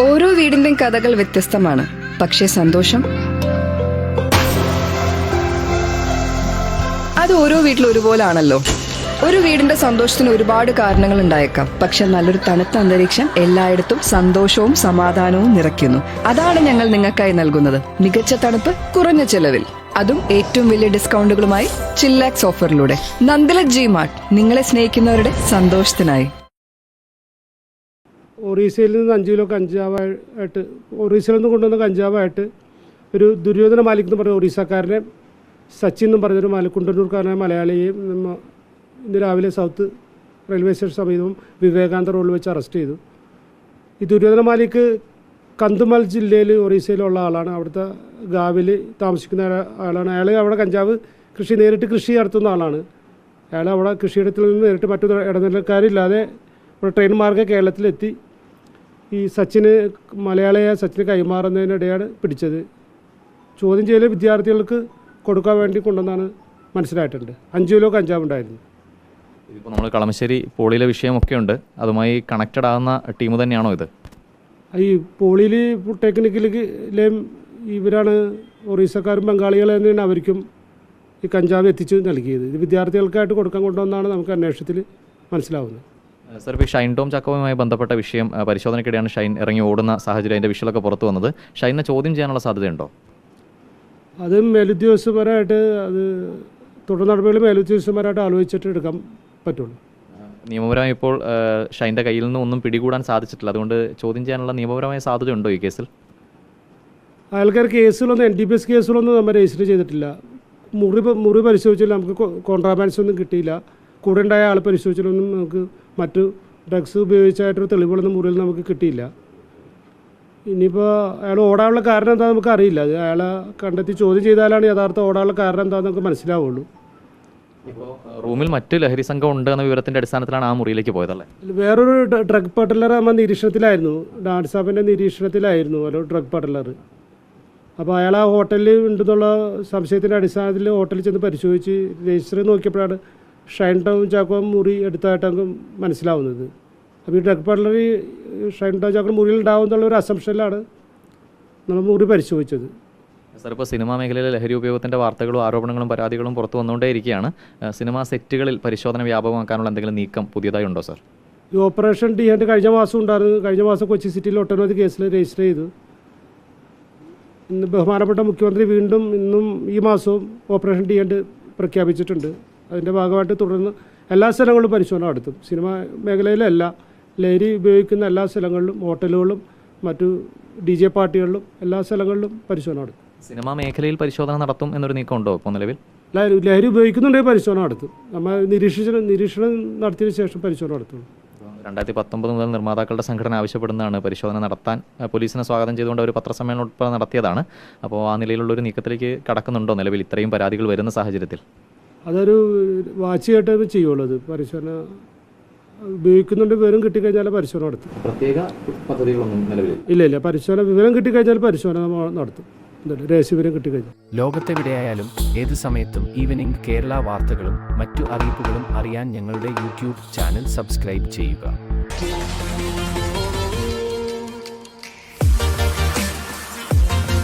ഓരോ വീടിന്റെയും കഥകൾ വ്യത്യസ്തമാണ്. പക്ഷേ സന്തോഷം? അത് ഓരോ വീട്ടിലും ഒരുപോലാണല്ലോ. ഒരു വീടിന്റെ സന്തോഷത്തിന് ഒരുപാട് കാരണങ്ങൾ ഉണ്ടായേക്കാം. പക്ഷെ നല്ലൊരു തണുത്ത അന്തരീക്ഷം എല്ലായിടത്തും സന്തോഷവും സമാധാനവും നിറയ്ക്കുന്നു. അതാണ് ഞങ്ങൾ നിങ്ങൾക്കായി നൽകുന്നത്. മികച്ച തണുപ്പ് കുറഞ്ഞ ചെലവിൽ. അതും ഏറ്റവും വലിയ ഡിസ്കൗണ്ടുകളുമായി ചില്ലാക്സ് ഓഫറിലൂടെ. Nandala G Mart. നിങ്ങളെ സ്നേഹിക്കുന്നവരുടെ സന്തോഷത്തിനായി. ഒറീസയിൽ നിന്ന് അഞ്ച് കിലോ കഞ്ചാവായിട്ട് ഒറീസയിൽ നിന്ന് കൊണ്ടുവന്ന കഞ്ചാവായിട്ട് ഒരു ദുര്യോധന മാലിക് എന്ന് പറഞ്ഞ ഒറീസക്കാരനെ സച്ചിൻ എന്നും പറഞ്ഞൊരു മല കുണ്ടന്നൂർക്കാരനായ മലയാളിയെയും ഇന്ന് രാവിലെ സൗത്ത് റെയിൽവേ സ്റ്റേഷൻ സമീപം വിവേകാനന്ദ റോഡിൽ വെച്ച് അറസ്റ്റ് ചെയ്തു. ഈ ദുര്യോധന മാലിക് കന്തുമൽ ജില്ലയിൽ ഒറീസയിലുള്ള ആളാണ്. അവിടുത്തെ ഗാവിൽ താമസിക്കുന്ന ആളാണ്. അയാൾ അവിടെ കഞ്ചാവ് കൃഷി നേരിട്ട് കൃഷി നടത്തുന്ന ആളാണ്. അയാൾ അവിടെ കൃഷിയിടത്തിൽ നിന്ന് നേരിട്ട് മറ്റു ഇടനിലക്കാരില്ലാതെ ഇവിടെ ട്രെയിൻ മാർഗം കേരളത്തിലെത്തി. ഈ സച്ചിന് മലയാളിയായ സച്ചിന് കൈമാറുന്നതിനിടെയാണ് പിടിച്ചത്. ചോദ്യം ചെയ്യൽ വിദ്യാർത്ഥികൾക്ക് കൊടുക്കാൻ വേണ്ടി കൊണ്ടുവന്നാണ് മനസ്സിലായിട്ടുണ്ട്. അഞ്ച് കിലോ കഞ്ചാവ് ഉണ്ടായിരുന്നു. ഇതിപ്പോൾ നമ്മൾ കളമശ്ശേരി പോളിയിലെ വിഷയമൊക്കെ ഉണ്ട് അതുമായി കണക്റ്റഡ് ആകുന്ന ടീം തന്നെയാണോ ഇത്? ഈ പോളിയിൽ ടെക്നിക്കലിലെയും ഇവരാണ് ഒറീസക്കാരും ബംഗാളികളും തന്നെയാണ് അവർക്കും ഈ കഞ്ചാവ് എത്തിച്ച് നൽകിയത്. ഇത് വിദ്യാർത്ഥികൾക്കായിട്ട് കൊടുക്കാൻ കൊണ്ടുവന്നാണ് നമുക്ക് അന്വേഷണത്തിൽ മനസ്സിലാവുന്നത്. സർ ഇപ്പോൾ ഈ ഷൈൻ ടോം ചാക്കോവുമായി ബന്ധപ്പെട്ട വിഷയം പരിശോധനയ്ക്കിടെയാണ് ഷൈൻ ഇറങ്ങി ഓടുന്ന സാഹചര്യം അതിന്റെ വിഷയമൊക്കെ പുറത്തു വന്നത്. ഷൈനെ ചോദ്യം ചെയ്യാനുള്ള സാധ്യതയുണ്ടോ? അത് മേലുദ്യോഗസ്ഥമാരായിട്ട് അത് തുടർ നടപടികൾ മേലുദ്യോഗസ്ഥന്മാരായിട്ട് ആലോചിച്ചിട്ട് എടുക്കാൻ പറ്റുള്ളൂ. നിയമപരമായി ഇപ്പോൾ ഷൈന്റെ കയ്യിൽ നിന്ന് ഒന്നും പിടികൂടാൻ സാധിച്ചിട്ടില്ല. അതുകൊണ്ട് ചോദ്യം ചെയ്യാനുള്ള നിയമപരമായ സാധ്യത ഉണ്ടോ ഈ കേസിൽ? അയാൾക്കാർ കേസുകളൊന്നും എൻ ഡി പി എസ് കേസുകളൊന്നും നമ്മൾ രജിസ്റ്റർ ചെയ്തിട്ടില്ല. മുറി മുറി പരിശോധിച്ചില്ല. നമുക്ക് കോൺട്രാബാൻസ് ഒന്നും കിട്ടിയില്ല. കൂടെ ഉണ്ടായ ആൾ പരിശോധിച്ചാലൊന്നും നമുക്ക് മറ്റു ഡ്രഗ്സ് ഉപയോഗിച്ചായിട്ടൊരു തെളിവുകളൊന്നും മുറിയിൽ നമുക്ക് കിട്ടിയില്ല. ഇനിയിപ്പോൾ അയാൾ ഓടാനുള്ള കാരണം എന്താണെന്ന് നമുക്ക് അറിയില്ല. അത് അയാളെ കണ്ടെത്തി ചോദ്യം ചെയ്താലാണ് യഥാർത്ഥ ഓടാനുള്ള കാരണം എന്താണെന്ന് നമുക്ക് മനസ്സിലാവുള്ളൂ. റൂമിൽ മറ്റ് ലഹരി സംഘം ഉണ്ട് എന്ന വിവരത്തിന്റെ അടിസ്ഥാനത്തിലാണ് ആ മുറിയിലേക്ക് പോയതല്ലേ? വേറൊരു ഡ്രഗ് പട്ടലർ നമ്മൾ നിരീക്ഷണത്തിലായിരുന്നു. ഡാൻസ് ആപ്പിന്റെ നിരീക്ഷണത്തിലായിരുന്നു ഒരു ഡ്രഗ് പട്ടലർ അപ്പോൾ അയാൾ ആ ഹോട്ടലിൽ ഉണ്ടെന്നുള്ള സംശയത്തിന്റെ അടിസ്ഥാനത്തിൽ ഹോട്ടലിൽ ചെന്ന് പരിശോധിച്ച് രജിസ്റ്റർ നോക്കിയപ്പോഴാണ് ഷൈൻ ടൗൺ ചാക്കോ മുറി എടുത്തതായിട്ട് നമുക്ക് മനസ്സിലാവുന്നത്. അപ്പോൾ ഈ ഡ്രഗ് പട്ടലർ ഈ ഷൈൻ ടൗൺ ചാക്കോ മുറിയിൽ ഉണ്ടാവും എന്നുള്ള ഒരു അസംഷനിലാണ് നമ്മൾ മുറി പരിശോധിച്ചത്. സാർ ഇപ്പോൾ സിനിമാ മേഖലയിലെ ലഹരി ഉപയോഗത്തിന്റെ വാർത്തകളും ആരോപണങ്ങളും പരാതികളും പുറത്തു വന്നുകൊണ്ടേയിരിക്കുകയാണ് സിനിമാ സെറ്റുകളിൽ പരിശോധന വ്യാപകമാക്കാനുള്ള എന്തെങ്കിലും നീക്കം പുതിയതായി ഉണ്ടോ സാർ? ഈ ഓപ്പറേഷൻ ഡി എന്റെ കഴിഞ്ഞ മാസം ഉണ്ടായിരുന്നു. കഴിഞ്ഞ മാസം കൊച്ചി സിറ്റിയിൽ ഒട്ടനവധി കേസിൽ രജിസ്റ്റർ ചെയ്തു. ഇന്ന് ബഹുമാനപ്പെട്ട മുഖ്യമന്ത്രി വീണ്ടും ഇന്നും ഈ മാസവും ഓപ്പറേഷൻ ഡി എന്റെ പ്രഖ്യാപിച്ചിട്ടുണ്ട്. അതിന്റെ ഭാഗമായിട്ട് തുടർന്ന് എല്ലാ സ്ഥലങ്ങളിലും പരിശോധന നടത്തും. സിനിമ മേഖലയിലല്ല. ലഹരി ഉപയോഗിക്കുന്ന എല്ലാ സ്ഥലങ്ങളിലും ഹോട്ടലുകളും മറ്റു ഡി ജെ പാർട്ടികളിലും എല്ലാ സ്ഥലങ്ങളിലും പരിശോധന നടത്തും. സിനിമാ മേഖലയിൽ പരിശോധന നടത്തും എന്നൊരു നീക്കം ഉണ്ടോ ഇപ്പോൾ നിലവിൽ? ലഹരി ഉപയോഗിക്കുന്നുണ്ടെങ്കിൽ പരിശോധന നടത്തും. നമ്മൾ നിരീക്ഷിച്ച നിരീക്ഷണം നടത്തിയതിനു ശേഷം പരിശോധന നടത്തുള്ളൂ. രണ്ടായിരത്തി പത്തൊമ്പത് മുതൽ നിർമ്മാതാക്കളുടെ സംഘടന ആവശ്യപ്പെടുന്നതാണ് പരിശോധന നടത്താൻ. പോലീസിനെ സ്വാഗതം ചെയ്തുകൊണ്ട് ഒരു പത്രസമ്മേളനം ഉൾപ്പെടെ നടത്തിയതാണ്. അപ്പോൾ ആ നിലയിലുള്ള ഒരു നീക്കത്തിലേക്ക് കടക്കുന്നുണ്ടോ നിലവിൽ? ഇത്രയും പരാതികൾ വരുന്ന സാഹചര്യത്തിൽ. അതൊരു വാച്ച് കേട്ടത് ചെയ്യുള്ളൂ അത്. പരിശോധന ഉപയോഗിക്കുന്നുണ്ട് വിവരം കിട്ടിക്കഴിഞ്ഞാൽ പരിശോധന നടത്തും. പ്രത്യേക പദ്ധതികളൊന്നും നിലവിൽ ഇല്ല ഇല്ല. പരിശോധന വിവരം കിട്ടിക്കഴിഞ്ഞാൽ പരിശോധന നടത്തും. രഹസ്യവിവരം രഹസ്യ വിവരം കിട്ടിക്കഴിഞ്ഞാൽ ലോകത്തെവിടെയായാലും ഏത് സമയത്തും ഈവനിംഗ് കേരള വാർത്തകളും മറ്റു അറിയിപ്പുകളും അറിയാൻ ഞങ്ങളുടെ യൂട്യൂബ് ചാനൽ സബ്സ്ക്രൈബ് ചെയ്യുക.